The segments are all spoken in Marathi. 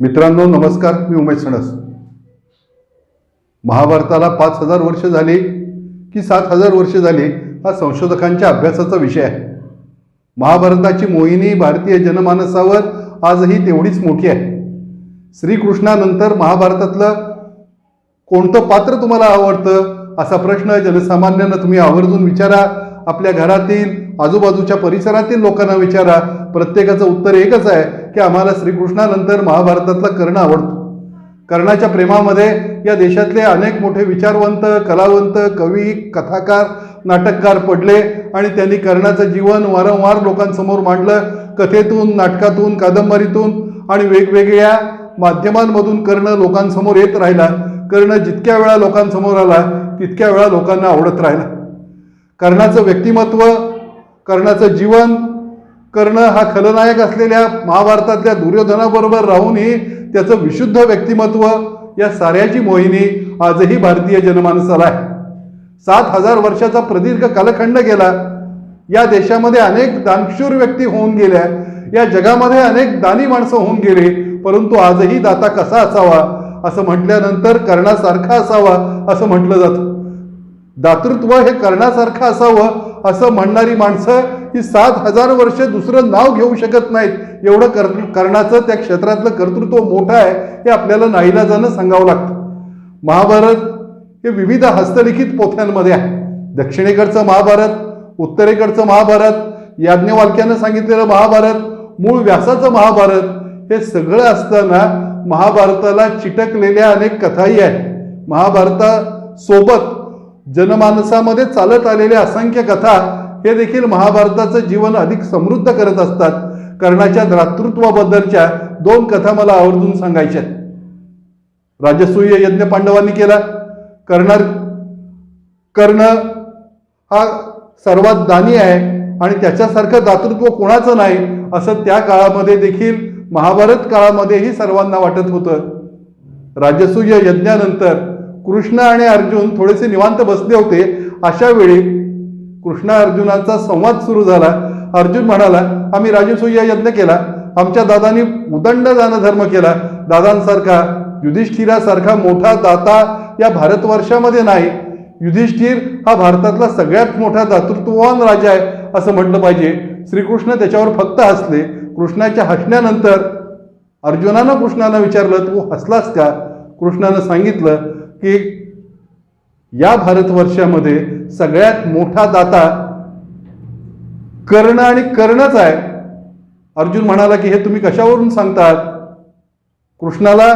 मित्रांनो नमस्कार मी उमेश सणस. महाभारताला पाच हजार वर्ष झाली की सात हजार वर्ष झाली हा संशोधकांच्या अभ्यासाचा विषय आहे. महाभारताची मोहिनी भारतीय जनमानसावर आजही तेवढीच मोठी आहे. श्रीकृष्णानंतर महाभारतातलं कोणतं पात्र तुम्हाला आवडतं? असा प्रश्न जनसामान्यांना तुम्ही आवर्जून विचारा. आपल्या घरातील आजूबाजूच्या परिसरातील लोकांना विचारा. प्रत्येकाचं उत्तर एकच आहे की आम्हाला श्रीकृष्णानंतर महाभारतातला कर्ण आवडतो. कर्णाच्या प्रेमामध्ये या देशातले अनेक मोठे विचारवंत कलावंत कवी कथाकार नाटककार पडले आणि त्यांनी कर्णाचं जीवन वारंवार लोकांसमोर मांडलं. कथेतून नाटकातून कादंबरीतून आणि वेगवेगळ्या माध्यमांमधून कर्ण लोकांसमोर येत राहिला. कर्ण जितक्या वेळा लोकांसमोर आला तितक्या वेळा लोकांना आवडत राहिला. कर्णाचं व्यक्तिमत्व कर्णाचं जीवन कर्ण हा खलनायक असलेल्या महाभारतातल्या दुर्योधनाबरोबर राहूनही त्याचं विशुद्ध व्यक्तिमत्व या साऱ्याची मोहिनी आजही भारतीय जनमानसाला आहे. सात हजार वर्षाचा प्रदीर्घ कालखंड गेला. या देशामध्ये अनेक दानशूर व्यक्ती होऊन गेल्या. या जगामध्ये अनेक दानी माणसं होऊन गेली. परंतु आजही दाता कसा असावा असं म्हटल्यानंतर कर्णासारखा असावा असं म्हटलं जातं. दातृत्व हे कर्णासारखं असावं असं म्हणणारी माणसं ही सात हजार वर्ष दुसरं नाव घेऊ शकत नाहीत. एवढं कर कर्णाचं त्या क्षेत्रातलं कर्तृत्व मोठं आहे हे आपल्याला नाईलाजानं सांगावं लागतं. महाभारत हे विविध हस्तलिखित पोथ्यांमध्ये आहे. दक्षिणेकडचं महाभारत उत्तरेकडचं महाभारत याज्ञवाल्क्यानं सांगितलेलं महाभारत मूळ व्यासाचं महाभारत हे सगळं असताना महाभारताला चिटकलेल्या अनेक कथाही आहेत. महाभारतासोबत जनमानसामध्ये चालत आलेल्या असंख्य कथा हे देखील महाभारताचं जीवन अधिक समृद्ध करत असतात. कर्णाच्या दातृत्वाबद्दलच्या दोन कथा मला आवर्जून सांगायच्या राजसूय यज्ञ पांडवांनी केला. कर्ण कर्ण हा सर्वात दानी आहे आणि त्याच्यासारखं दातृत्व कोणाचं नाही असं त्या काळामध्ये देखील महाभारत काळामध्येही सर्वांना वाटत होतं. राजसूय यज्ञानंतर कृष्ण आणि अर्जुन थोडेसे निवांत बसले होते. अशा वेळी कृष्ण अर्जुनाचा संवाद सुरू झाला. अर्जुन म्हणाला आम्ही राजसूय यज्ञ केला. आमच्या दादानी उदंड दानधर्म केला. दादांसारखा युधिष्ठिरासारखा मोठा दाता या भारतवर्षामध्ये नाही. युधिष्ठिर हा भारतातला सगळ्यात मोठा दातृत्ववान राजा आहे असं म्हटलं पाहिजे. श्रीकृष्ण त्याच्यावर फक्त हसले. कृष्णाच्या हसण्यानंतर अर्जुनानं कृष्णानं विचारलं तू हसलास का? कृष्णानं सांगितलं की या भारतवर्षामध्ये सगळ्यात मोठा दाता कर्ण आणि कर्णच आहे. अर्जुन म्हणाला की हे तुम्ही कशावरून सांगतात? कृष्णाला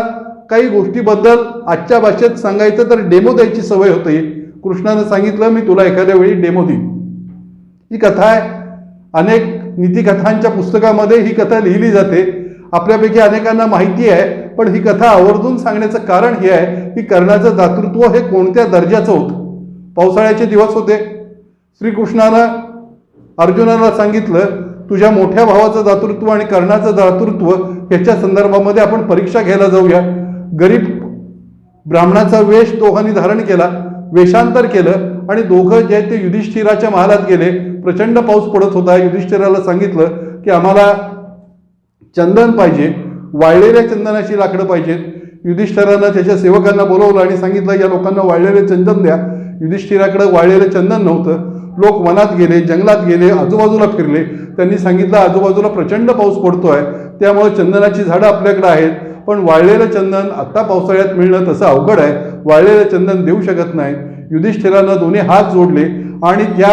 काही गोष्टीबद्दल आजच्या भाषेत सांगायचं तर डेमो द्यायची सवय होती. कृष्णानं सांगितलं मी तुला एखाद्या वेळी डेमो देईन. ही कथा आहे. अनेक नीतिकथांच्या पुस्तकामध्ये ही कथा लिहिली जाते. आपल्यापैकी अनेकांना माहिती आहे. पण ही कथा आवर्जून सांगण्याचं कारण हे आहे की कर्णाचं दातृत्व हे कोणत्या दर्जाचं होतं? पावसाळ्याचे दिवस होते. श्रीकृष्णानं अर्जुनाला सांगितलं तुझ्या मोठ्या भावाचं दातृत्व आणि कर्णाचं दातृत्व ह्याच्या संदर्भामध्ये आपण परीक्षा घ्यायला जाऊया. गरीब ब्राह्मणाचा वेश दोघांनी धारण केला वेषांतर केलं आणि दोघं जे ते युधिष्ठिराच्या महालात गेले. प्रचंड पाऊस पडत होता. युधिष्ठिराला सांगितलं की आम्हाला चंदन पाहिजे. वाळलेल्या चंदनाची लाकडं पाहिजेत. युधिष्ठिरानं त्याच्या सेवकांना बोलवलं आणि सांगितलं या लोकांना वाळलेले चंदन द्या. युधिष्ठिराकडे वाळलेलं चंदन नव्हतं. लोक वनात गेले जंगलात गेले आजूबाजूला फिरले. त्यांनी सांगितलं आजूबाजूला प्रचंड पाऊस पडतोय त्यामुळे चंदनाची झाडं आपल्याकडे आहेत. पण वाळलेलं चंदन आत्ता पावसाळ्यात मिळणं तसं अवघड आहे. वाळलेलं चंदन देऊ शकत नाही युधिष्ठिरानं दोन्ही हात जोडले आणि त्या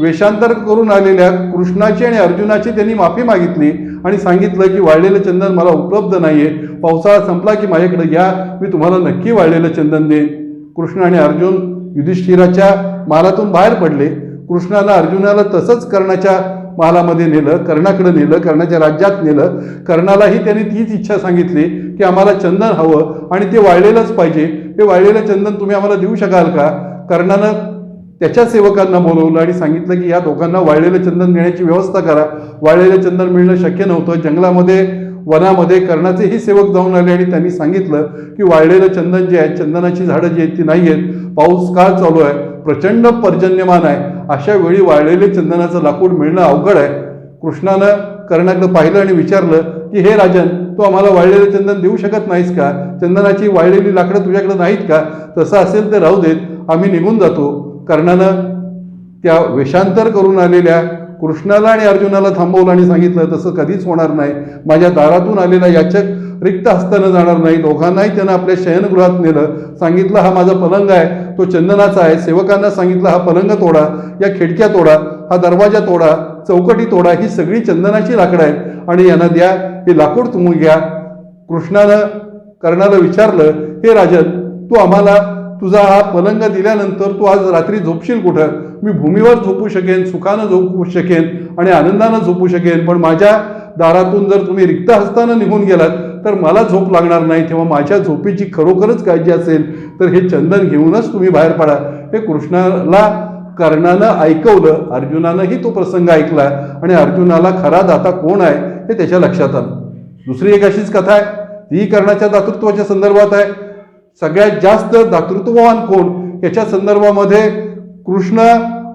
वेषांतर करून आलेल्या कृष्णाची आणि अर्जुनाची त्यांनी माफी मागितली आणि सांगितलं की वाळलेलं चंदन मला उपलब्ध नाही आहे पावसाळा संपला की माझ्याकडे या मी तुम्हाला नक्की वाळलेलं चंदन देईन. कृष्ण आणि अर्जुन युधिष्ठिराच्या महालातून बाहेर पडले. कृष्णाला अर्जुनाला तसंच कर्णाच्या महालामध्ये नेलं कर्णाकडे नेलं कर्णाच्या राज्यात नेलं. कर्णालाही त्यांनी तीच इच्छा सांगितली की आम्हाला चंदन हवं आणि ते वाळलेलंच पाहिजे. हे वाळलेलं चंदन तुम्ही आम्हाला देऊ शकाल का? कर्णानं त्याच्या सेवकांना बोलवलं आणि सांगितलं की या दोघांना वाळलेलं चंदन देण्याची व्यवस्था करा. वाळलेलं चंदन मिळणं शक्य नव्हतं. जंगलामध्ये वनामध्ये कर्णाचेही सेवक जाऊन आले आणि त्यांनी सांगितलं की वाळलेलं चंदन जे आहे चंदनाची झाडं जी आहेत ती नाही आहेत. पाऊस काळ चालू आहे. प्रचंड पर्जन्यमान आहे. अशा वेळी वाळलेले चंदनाचं लाकूड मिळणं अवघड आहे. कृष्णानं कर्णाकडं पाहिलं आणि विचारलं की हे राजन तू आम्हाला वाळलेलं चंदन देऊ शकत नाहीस का? चंदनाची वाळलेली लाकडं तुझ्याकडे नाहीत का? तसं असेल तर राहू देत. आम्ही निघून जातो. कर्णानं त्या वेषांतर करून आलेल्या कृष्णाला आणि अर्जुनाला थांबवलं आणि सांगितलं तसं कधीच होणार नाही. माझ्या दारातून आलेला याचक रिक्त हस्तानं जाणार नाही. दोघांनाही त्यानं आपल्या शयनगृहात नेलं. सांगितलं हा माझा पलंग आहे. तो चंदनाचा आहे. सेवकांना सांगितलं हा पलंग तोडा. या खिडक्या तोडा. हा दरवाजा तोडा. चौकटी तोडा. ही सगळी चंदनाची लाकडं आहेत. आणि यांना द्या. हे लाकूड तुम्ही घ्या. कृष्णानं कर्णाला विचारलं हे राजन तू आम्हाला तुझा हा पलंग दिल्यानंतर तू आज रात्री झोपशील कुठं? मी भूमीवर झोपू शकेन सुखानं झोपू शकेन आणि आनंदानं झोपू शकेन. पण माझ्या दारातून जर तुम्ही रिक्त हस्तानं निघून गेलात तर मला झोप लागणार नाही. तेव्हा माझ्या झोपेची खरोखरच काळजी असेल. तर हे चंदन घेऊनच तुम्ही बाहेर पडा. हे कृष्णाला कर्णानं ऐकवलं. अर्जुनानंही तो प्रसंग ऐकला. आणि अर्जुनाला खरा दाता कोण आहे हे त्याच्या लक्षात आलं. दुसरी एक अशीच कथा आहे. ती कर्णाच्या दातृत्वाच्या संदर्भात आहे. सगळ्यात जास्त दातृत्ववान कोण? याच्या संदर्भामध्ये कृष्ण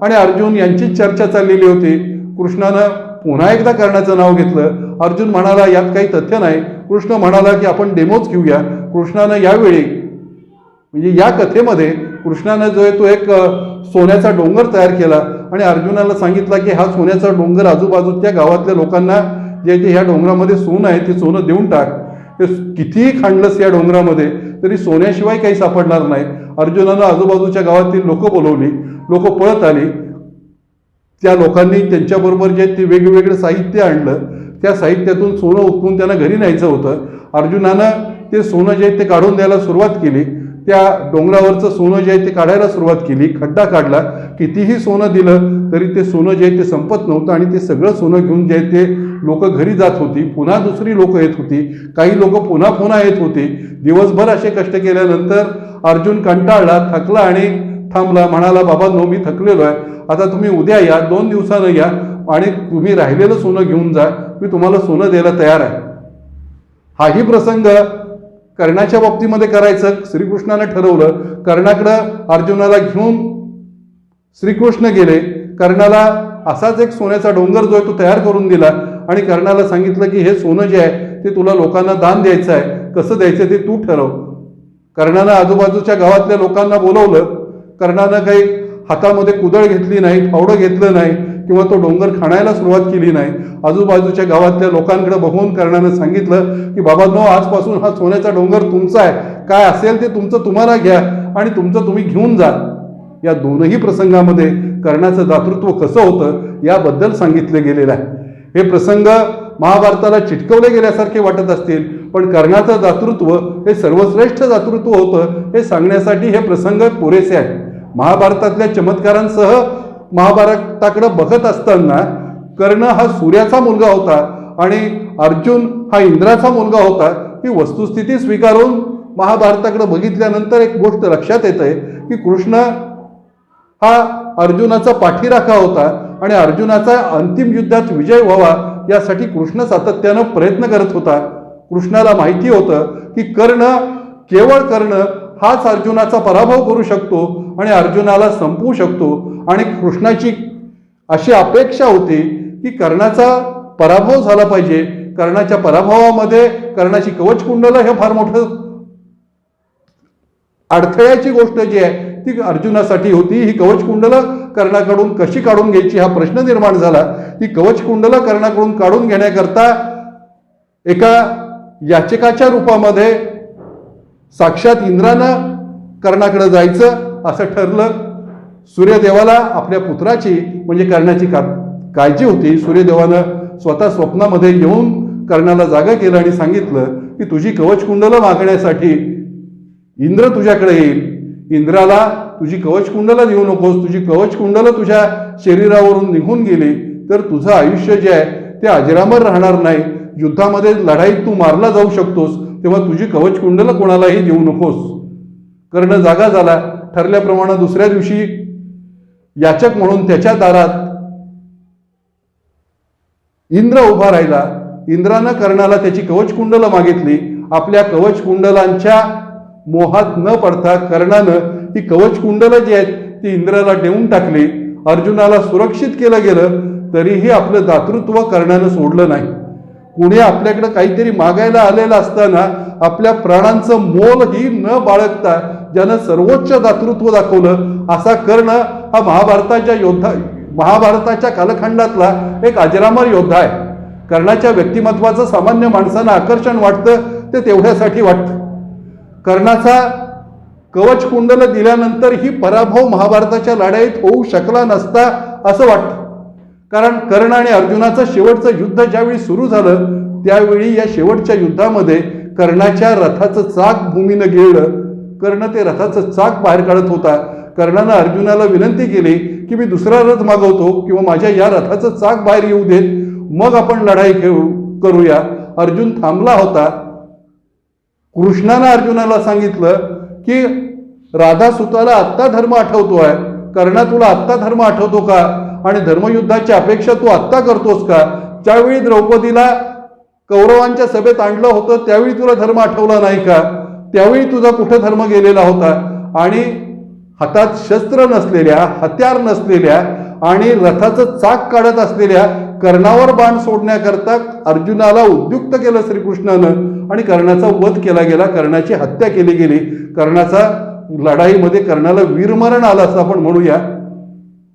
आणि अर्जुन यांचीच चर्चा चाललेली होती. कृष्णानं पुन्हा एकदा कर्णाचं नाव घेतलं. अर्जुन म्हणाला यात काही तथ्य नाही. कृष्ण म्हणाला की आपण डेमोच घेऊया. कृष्णानं यावेळी म्हणजे या कथेमध्ये कृष्णानं जो आहे तो एक सोन्याचा डोंगर तयार केला आणि अर्जुनाला सांगितला की हा सोन्याचा डोंगर आजूबाजूच्या गावातल्या लोकांना जे ते ह्या डोंगरामध्ये सोनं आहे ते सोनं देऊन टाक. ते कितीही खांडलंस या डोंगरामध्ये तरी सोन्याशिवाय काही सापडणार नाही. अर्जुनानं आजूबाजूच्या गावातील लोक बोलवली. लोक पळत आली. त्या लोकांनी त्यांच्याबरोबर जे ते वेगवेगळं साहित्य आणलं त्या साहित्यातून सोनं उचलून त्यांना घरी न्यायचं होतं. अर्जुनानं ते सोनं जे आहे ते काढून द्यायला सुरुवात केली. त्या डोंगरावरचं सोनं जे आहे ते काढायला सुरुवात केली. खड्डा काढला. कितीही सोनं दिलं तरी ते सोनं जे आहे ते संपत नव्हतं आणि ते सगळं सोनं घेऊन जे आहे ते लोक घरी जात होती. पुन्हा दुसरी लोक येत होती. काही लोक पुन्हा पुन्हा येत होती. दिवसभर असे कष्ट केल्यानंतर अर्जुन कंटाळला थकला आणि थांबला. म्हणाला बाबा नो मी थकलेलो आहे. आता तुम्ही उद्या या दोन दिवसानं या आणि तुम्ही राहिलेलं सोनं घेऊन जा. मी तुम्हाला सोनं द्यायला तयार आहे. हाही प्रसंग कर्णाच्या बाबतीमध्ये करायचं. श्रीकृष्णानं ठरवलं. कर्णाकडं अर्जुनाला घेऊन श्रीकृष्ण गेले. कर्णाला असाच एक सोन्याचा डोंगर जो आहे तो तयार करून दिला आणि कर्णाला सांगितलं की हे सोनं जे आहे ते तुला लोकांना दान द्यायचं आहे. कसं द्यायचं ते तू ठरव. कर्णानं आजूबाजूच्या गावातल्या लोकांना बोलवलं. कर्णानं काही हातामध्ये कुदळ घेतली नाही फावडं घेतलं नाही किंवा तो डोंगर खाणायला सुरुवात केली नाही. आजूबाजूच्या गावातल्या लोकांकडे बघून कर्णानं सांगितलं की बाबा नो आजपासून हा सोन्याचा डोंगर तुमचा आहे. काय असेल ते तुमचं तुम्हाला घ्या आणि तुमचं तुम्ही घेऊन जा. या दोनही प्रसंगामध्ये कर्णाचं दातृत्व कसं होतं याबद्दल सांगितले गेलेलं आहे. हे प्रसंग महाभारताला चिटकवले गेल्यासारखे वाटत असतील पण कर्णाचं दातृत्व हे सर्वश्रेष्ठ दातृत्व होतं हे सांगण्यासाठी हे प्रसंग पुरेसे आहेत. महाभारतातल्या चमत्कारांसह महाभारताकडे बघत असताना कर्ण हा सूर्याचा मुलगा होता आणि अर्जुन हा इंद्राचा मुलगा होता ही वस्तुस्थिती स्वीकारून महाभारताकडे बघितल्यानंतर एक गोष्ट लक्षात येते की कृष्ण हा अर्जुनाचा पाठीराखा होता आणि अर्जुनाचा अंतिम युद्धात विजय व्हावा यासाठी कृष्ण सातत्यानं प्रयत्न करत होता. कृष्णाला माहिती होतं की कर्ण केवळ कर्ण हाच अर्जुनाचा पराभव करू शकतो आणि अर्जुनाला संपवू शकतो. आणि कृष्णाची अशी अपेक्षा होती की कर्णाचा पराभव झाला पाहिजे. कर्णाच्या पराभवामध्ये कर्णाची कवच कुंडलं हे फार मोठं अडथळ्याची गोष्ट जी आहे ती अर्जुनासाठी होती ही कवचकुंडलं कर्णाकडून कशी काढून घ्यायची हा प्रश्न निर्माण झाला. ही कवचकुंडलं कर्णाकडून काढून घेण्याकरता एका याचिकाच्या रूपामध्ये साक्षात इंद्रानं कर्णाकडे जायचं असं ठरलं. सूर्यदेवाला आपल्या पुत्राची म्हणजे कर्णाची का काळजी होती. सूर्यदेवानं स्वतः स्वप्नामध्ये येऊन कर्णाला जागा केलं आणि सांगितलं की तुझी कवचकुंडलं मागण्यासाठी इंद्र तुझ्याकडे येईल. इंद्राला तुझी कवच कुंडला देऊ नकोस तुझी कवच कुंडलं तुझ्या शरीरावरून निघून गेली तर तुझं आयुष्य जे आहे ते अजरामर राहणार नाही. युद्धामध्ये लढाईत तू मारला जाऊ शकतोस तेव्हा तुझी कवच कुंडलं कोणालाही देऊ नकोस. कर्ण जागा झाला. ठरल्याप्रमाणे दुसऱ्या दिवशी याचक म्हणून त्याच्या दारात इंद्र उभा राहिला. इंद्रानं कर्णाला त्याची कवच कुंडलं मागितली. आपल्या कवच कुंडलांच्या मोहात न पडता कर्णानं ही कवच कुंडलं जी आहेत ती इंद्राला देऊन टाकली. अर्जुनाला सुरक्षित केलं गेलं तरीही आपलं दातृत्व कर्णानं सोडलं नाही. कुणी आपल्याकडे काहीतरी मागायला आलेलं असताना आपल्या प्राणांचं मोलही न बाळगता ज्यानं सर्वोच्च दातृत्व दाखवलं असा कर्ण हा महाभारताच्या योद्धा महाभारताच्या कालखंडातला एक अजरामर योद्धा आहे. कर्णाच्या व्यक्तिमत्वाचं सामान्य माणसांना आकर्षण वाटतं ते तेवढ्यासाठी वाटतं. कर्णाचा कवच कुंडल दिल्यानंतर ही पराभव महाभारताच्या लढाईत होऊ शकला नसता असं वाटतं. कारण कर्ण आणि अर्जुनाचं शेवटचं युद्ध ज्यावेळी सुरू झालं त्यावेळी या शेवटच्या युद्धामध्ये कर्णाच्या रथाचं चाक भूमीनं गिळलं. कर्ण ते रथाचं चाक बाहेर काढत होता. कर्णानं अर्जुनाला विनंती केली की मी दुसरा रथ मागवतो किंवा माझ्या या रथाचं चाक बाहेर येऊ देत. मग आपण लढाई घेऊ करूया. अर्जुन थांबला होता. कृष्णानं अर्जुनाला सांगितलं की राधा सुताला आत्ता धर्म आठवतो आहे कर्णा तुला आत्ता धर्म आठवतो का? आणि धर्मयुद्धाची अपेक्षा तू आत्ता करतोस का? ज्यावेळी द्रौपदीला कौरवांच्या सभेत आणलं होतं त्यावेळी तुला धर्म आठवला नाही का? त्यावेळी तुझा कुठं धर्म गेलेला होता? आणि हातात शस्त्र नसलेल्या हत्यार नसलेल्या आणि रथाचं चाक काढत असलेल्या कर्णावर बाण सोडण्याकरता अर्जुनाला उद्युक्त केलं श्रीकृष्णानं आणि कर्णाचा वध केला गेला. कर्णाची हत्या केली गेली. कर्णाचा लढाईमध्ये कर्णाला वीरमरण आलं असं आपण म्हणूया.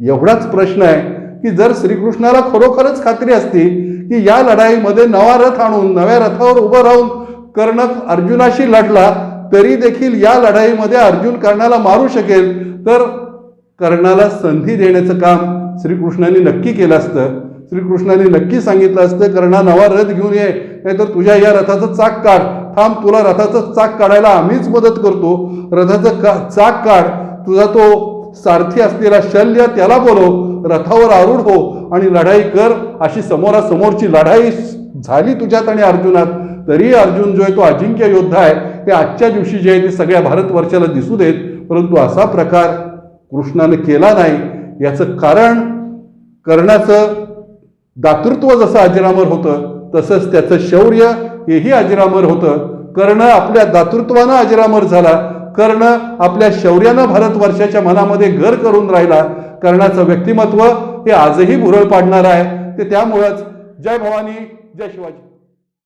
एवढाच प्रश्न आहे की जर श्रीकृष्णाला खरोखरच खात्री असती की या लढाईमध्ये नवा रथ आणून नव्या रथावर उभं राहून कर्ण अर्जुनाशी लढला तरी देखील या लढाईमध्ये अर्जुन कर्णाला मारू शकेल तर कर्णाला संधी देण्याचं काम श्रीकृष्णाने नक्की केलं असतं. श्रीकृष्णाने नक्की सांगितलं असतं कर्णा नवा रथ घेऊन ये नाहीतर तुझ्या या रथाचं चाक काढ. थांब तुला रथाचं चाक काढायला आम्हीच मदत करतो. रथाचं का चाक काढ. तुझा तो सारथी असलेला शल्य त्याला बोलव. रथावर आरूढ हो आणि लढाई कर. अशी समोरासमोरची लढाई झाली तुझ्यात आणि अर्जुनात. तरी अर्जुन जो आहे तो अजिंक्य योद्धा आहे. ते आजच्या दिवशी जे आहे ते सगळ्या भारतवर्षाला दिसू देत. परंतु असा प्रकार कृष्णाने केला नाही. याचं कारण कर्णाचं दातृत्व जसं अजरामर होतं तसंच त्याचं शौर्य हेही अजरामर होतं. कर्ण आपल्या दातृत्वानं अजरामर झाला. कर्ण आपल्या शौर्यानं भारतवर्षाच्या मनामध्ये घर करून राहिला. कर्णाचं व्यक्तिमत्व हे आजही भुरळ पाडणार आहे. ते त्यामुळंच. जय भवानी जय शिवाजी.